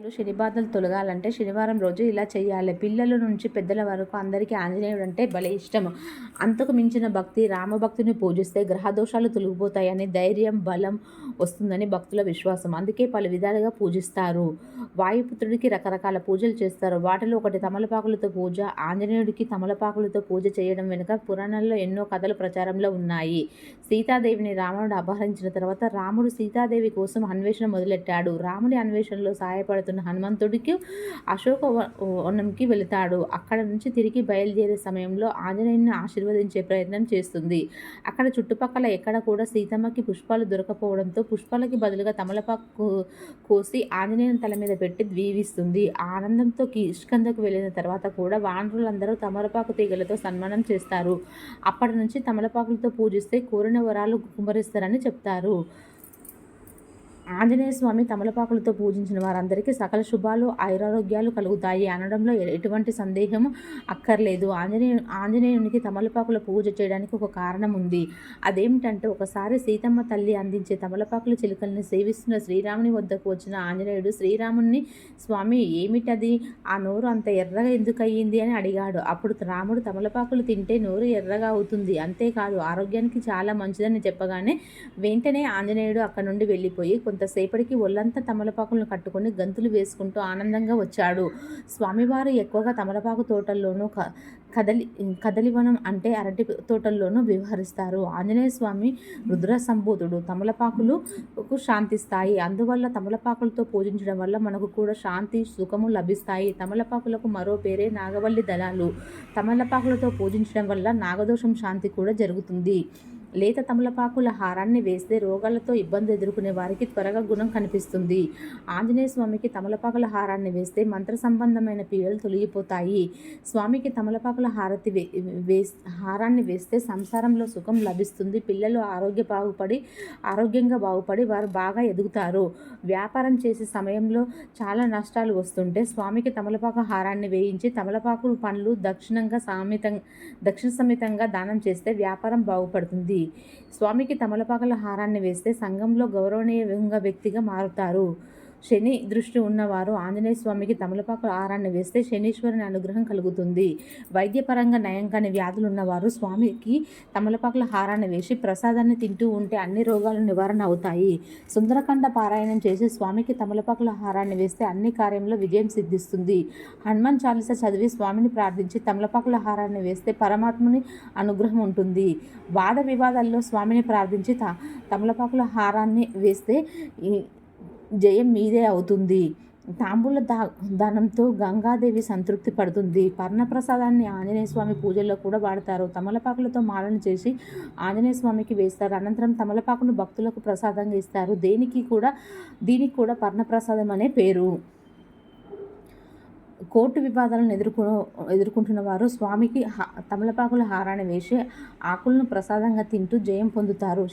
శని బాధలు తొలగాలంటే శనివారం రోజు ఇలా చేయాలి పిల్లల నుంచి పెద్దల వరకు అందరికీ ఆంజనేయుడు అంటే భలే ఇష్టం. అంతకు మించిన భక్తి రామభక్తిని పూజిస్తే గ్రహదోషాలు తొలగిపోతాయని ధైర్యం బలం వస్తుందని భక్తుల విశ్వాసం. అందుకే పలు విధాలుగా పూజిస్తారు. వాయుపుత్రుడికి రకరకాల పూజలు చేస్తారు. వాటిలో ఒకటి తమలపాకులతో పూజ ఆంజనేయుడికి తమలపాకులతో పూజ చేయడం వెనుక పురాణాల్లో ఎన్నో కథలు ప్రచారంలో ఉన్నాయి. సీతాదేవిని రావణుడు అపహరించిన తర్వాత రాముడు సీతాదేవి కోసం అన్వేషణ మొదలెట్టాడు. రాముడి అన్వేషణలో సహాయపడుతున్న హనుమంతుడికి అశోక వనంకి వెళతాడు. అక్కడ నుంచి తిరిగి బయలుదేరే సమయంలో ఆంజనేయుని ఆశీర్వదించే ప్రయత్నం చేస్తుంది. అక్కడ చుట్టుపక్కల ఎక్కడ కూడా సీతమ్మకి పుష్పాలు దొరకపోవడంతో పుష్పాలకి బదులుగా తమలపాకు కోసి ఆంజనేయుని తల మీద పెట్టి దీవిస్తుంది. ఆనందంతో కిష్కందకు వెళ్ళిన తర్వాత కూడా వానరులందరూ తమలపాకు తీగలతో సన్మానం చేస్తారు. అప్పటి నుంచి తమలపాకులతో పూజిస్తే కోరిన వరాలు కుమరిస్తారని చెప్తారు. ఆంజనేయ స్వామి తమలపాకులతో పూజించిన వారందరికీ సకల శుభాలు ఐరారోగ్యాలు కలుగుతాయి అనడంలో ఎటువంటి సందేహం అక్కర్లేదు. ఆంజనేయ ఆంజనేయునికి తమలపాకుల పూజ చేయడానికి ఒక కారణం ఉంది. అదేమిటంటే ఒకసారి సీతమ్మ తల్లి అందించే తమలపాకుల చిలుకల్ని సేవిస్తున్న శ్రీరాముని వద్దకు వచ్చిన ఆంజనేయుడు శ్రీరాముని స్వామి ఏమిటది? ఆ నోరు అంత ఎర్రగా ఎందుకు అయ్యింది అని అడిగాడు. అప్పుడు రాముడు తమలపాకులు తింటే నోరు ఎర్రగా అవుతుంది. అంతేకాదు ఆరోగ్యానికి చాలా మంచిదని చెప్పగానే వెంటనే ఆంజనేయుడు అక్కడ నుండి వెళ్ళిపోయి కొంతసేపటికి ఒళ్ళంతా తమలపాకులను కట్టుకొని గంతులు వేసుకుంటూ ఆనందంగా వచ్చాడు. స్వామివారు ఎక్కువగా తమలపాకు తోటల్లోనూ క కదలి కదలివనం అంటే అరటి తోటల్లోనూ వ్యవహరిస్తారు. ఆంజనేయ స్వామి రుద్ర సంబోధుడు తమలపాకులు శాంతిస్తాయి. అందువల్ల తమలపాకులతో పూజించడం వల్ల మనకు కూడా శాంతి సుఖము లభిస్తాయి. తమలపాకులకు మరో పేరే నాగవల్లి దళాలు. తమలపాకులతో పూజించడం వల్ల నాగదోషం శాంతి కూడా జరుగుతుంది. లేత తమలపాకుల హారాన్ని వేస్తే రోగాలతో ఇబ్బంది ఎదుర్కొనే వారికి త్వరగా గుణం కనిపిస్తుంది. ఆంజనేయ స్వామికి తమలపాకుల హారాన్ని వేస్తే మంత్ర సంబంధమైన పీడలు తొలగిపోతాయి. స్వామికి తమలపాకుల హారతి వే హారాన్ని వేస్తే సంసారంలో సుఖం లభిస్తుంది. పిల్లలు ఆరోగ్య బాగుపడి ఆరోగ్యంగా బాగుపడి వారు బాగా ఎదుగుతారు. వ్యాపారం చేసే సమయంలో చాలా నష్టాలు వస్తుంటే స్వామికి తమలపాకు హారాన్ని వేయించి తమలపాకు పండ్లు దక్షిణంగా సామితం దక్షిణ సమితంగా దానం చేస్తే వ్యాపారం బాగుపడుతుంది. స్వామికి తమలపాకుల హారాన్ని వేస్తే సంఘంలో గౌరవనీయంగా వ్యక్తిగా మారుతారు. శని దృష్టి ఉన్నవారు ఆంజనేయ స్వామికి తమలపాకుల హారాన్ని వేస్తే శనీశ్వరుని అనుగ్రహం కలుగుతుంది. వైద్యపరంగా నయం కాని వ్యాధులు ఉన్నవారు స్వామికి తమలపాకుల హారాన్ని వేసి ప్రసాదాన్ని తింటూ ఉంటే అన్ని రోగాలు నివారణ అవుతాయి. సుందరకాండ పారాయణం చేసి స్వామికి తమలపాకుల హారాన్ని వేస్తే అన్ని కార్యంలో విజయం సిద్ధిస్తుంది. హనుమాన్ చాలీస చదివి స్వామిని ప్రార్థించి తమలపాకుల హారాన్ని వేస్తే పరమాత్ముని అనుగ్రహం ఉంటుంది. వాద వివాదాల్లో స్వామిని ప్రార్థించి త తమలపాకుల హారాన్ని వేస్తే ఈ జయం మీదే అవుతుంది. తాంబూల దా దానంతో గంగాదేవి సంతృప్తి పడుతుంది. పర్ణప్రసాదాన్ని ఆంజనేయ స్వామి పూజల్లో కూడా వాడతారు. తమలపాకులతో మాలను చేసి ఆంజనేయ స్వామికి వేస్తారు. అనంతరం తమలపాకును భక్తులకు ప్రసాదంగా ఇస్తారు. దేనికి కూడా దీనికి కూడా పర్ణప్రసాదం అనే పేరు. కోర్టు వివాదాలను ఎదుర్కొ ఎదుర్కొంటున్న వారు స్వామికి తమలపాకుల హారాన్ని వేసి ఆకులను ప్రసాదంగా తింటూ జయం పొందుతారు.